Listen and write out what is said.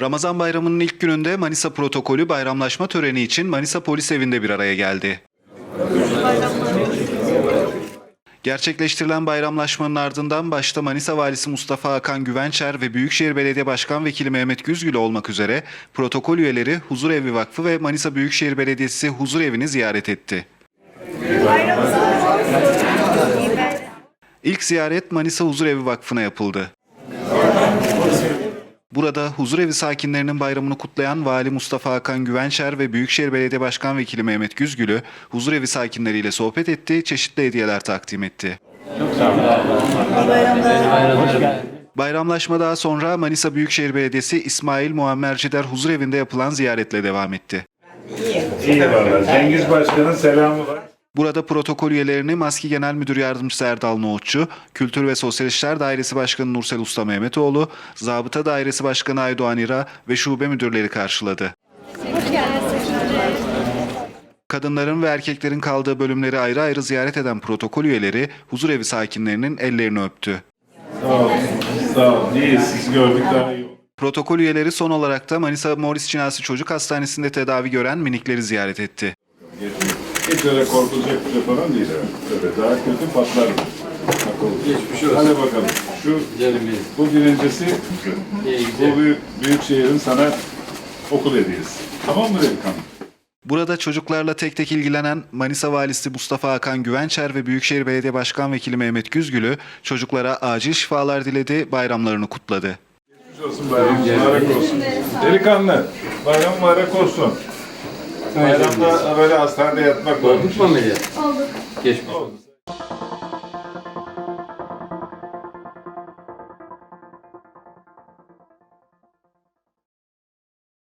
Ramazan bayramının ilk gününde Manisa protokolü bayramlaşma töreni için Manisa Polis Evi'nde bir araya geldi. Gerçekleştirilen bayramlaşmanın ardından başta Manisa Valisi Mustafa Hakan Güvençer ve Büyükşehir Belediye Başkan Vekili Mehmet Güzgül olmak üzere protokol üyeleri Huzur Evi Vakfı ve Manisa Büyükşehir Belediyesi Huzur Evi'ni ziyaret etti. İlk ziyaret Manisa Huzur Evi Vakfı'na yapıldı. Burada huzurevi sakinlerinin bayramını kutlayan Vali Mustafa Hakan Güvençer ve Büyükşehir Belediye Başkan Vekili Mehmet Güzgül'ü huzurevi sakinleriyle sohbet etti, çeşitli hediyeler takdim etti. Bayramlaşma daha sonra Manisa Büyükşehir Belediyesi İsmail Muammer Cider Huzurevi'nde yapılan ziyaretle devam etti. İyi valla. Cengiz Başkan'ın selamı var. Burada protokol üyelerini Maski Genel Müdür Yardımcısı Erdal Nohutçu, Kültür ve Sosyal İşler Dairesi Başkanı Nursel Usta Mehmetoğlu, Zabıta Dairesi Başkanı Aydoğan İra ve şube müdürleri karşıladı. Kadınların ve erkeklerin kaldığı bölümleri ayrı ayrı ziyaret eden protokol üyeleri huzurevi sakinlerinin ellerini öptü. Sağ olun. Sağ olun. İyi. Gördük daha iyi. Protokol üyeleri son olarak da Manisa Morris Çinasi Çocuk Hastanesi'nde tedavi gören minikleri ziyaret etti. Hiç öyle korkulacak bir şey falan değil. evet. Öyle daha kötü patlar. Geçmiş olsun. Hadi bakalım. Şu, bu birincisi, bu büyük, büyük şehrin sana okul hediyesi. Tamam mı delikanlı? Burada çocuklarla tek tek ilgilenen Manisa Valisi Mustafa Hakan Güvençer ve Büyükşehir Belediye Başkan Vekili Mehmet Güzgül'ü çocuklara acil şifalar diledi, bayramlarını kutladı. Geçmiş olsun bayram mübarek olsun. Delikanlı, bayram mübarek olsun. Bayramda böyle hastanede yatmak var. Olduk mu ameliyat? Olduk. Geçmiş. Oldu.